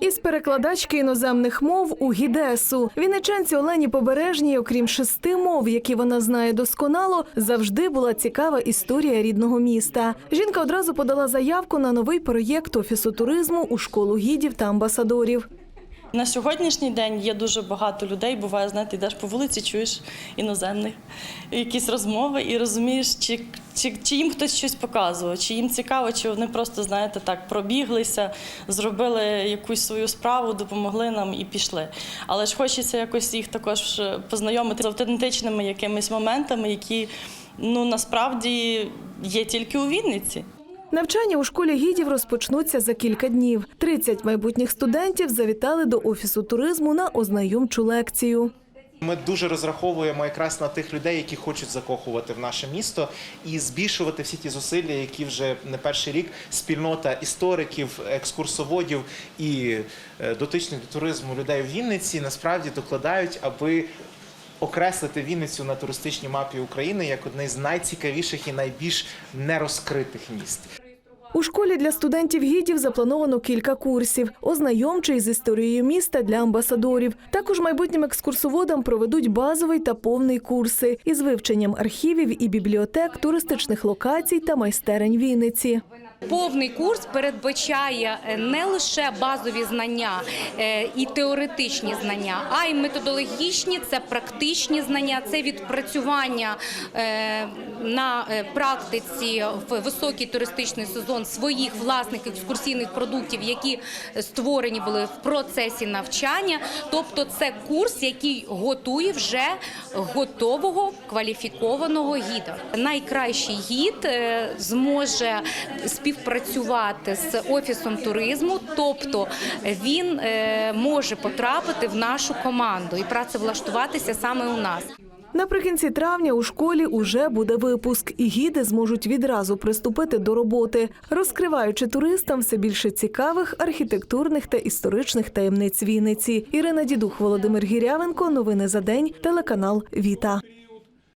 Із перекладачки іноземних мов у Гідесу Вінниченці Олені Побережній, окрім шести мов, які вона знає досконало, завжди була цікава історія рідного міста. Жінка одразу подала заявку на новий проєкт офісу туризму у школу гідів та амбасадорів. На сьогоднішній день є дуже багато людей. Буває, знаєте, йдеш по вулиці, чуєш іноземних якісь розмови і розумієш, чи, чи, чи їм хтось щось показував, чи їм цікаво, чи вони просто, знаєте, так пробіглися, зробили якусь свою справу, допомогли нам і пішли. Але ж хочеться якось їх також познайомити з автентичними якимись моментами, які ну насправді є тільки у Вінниці. Навчання у школі гідів розпочнуться за кілька днів. 30 майбутніх студентів завітали до офісу туризму на ознайомчу лекцію. Ми дуже розраховуємо якраз на тих людей, які хочуть закохувати в наше місто, і збільшувати всі ті зусилля, які вже не перший рік спільнота істориків, екскурсоводів і е, дотичних до туризму людей в Вінниці насправді докладають, аби окреслити Вінницю на туристичній мапі України як одне з найцікавіших і найбільш нерозкритих міст. У школі для студентів гідів заплановано кілька курсів: ознайомчий з історією міста для амбасадорів. Також майбутнім екскурсоводам проведуть базовий та повний курси із вивченням архівів і бібліотек, туристичних локацій та майстерень Вінниці. Повний курс передбачає е, не лише базові знання е, і теоретичні знання, а й методологічні, це практичні знання, це відпрацювання е, на практиці в високий туристичний сезон своїх власних екскурсійних продуктів, які створені були в процесі навчання. Тобто, це курс, який готує вже готового кваліфікованого гіда. Найкращий гід зможе співпрацювати з офісом туризму, тобто він е, може потрапити в нашу команду і працевлаштуватися саме у нас. Наприкінці травня у школі уже буде випуск, і гіди зможуть відразу приступити до роботи, розкриваючи туристам все більше цікавих архітектурних та історичних таємниць Вінниці. Ірина Дідух, Володимир Гірявенко. Новини за день. Телеканал Віта.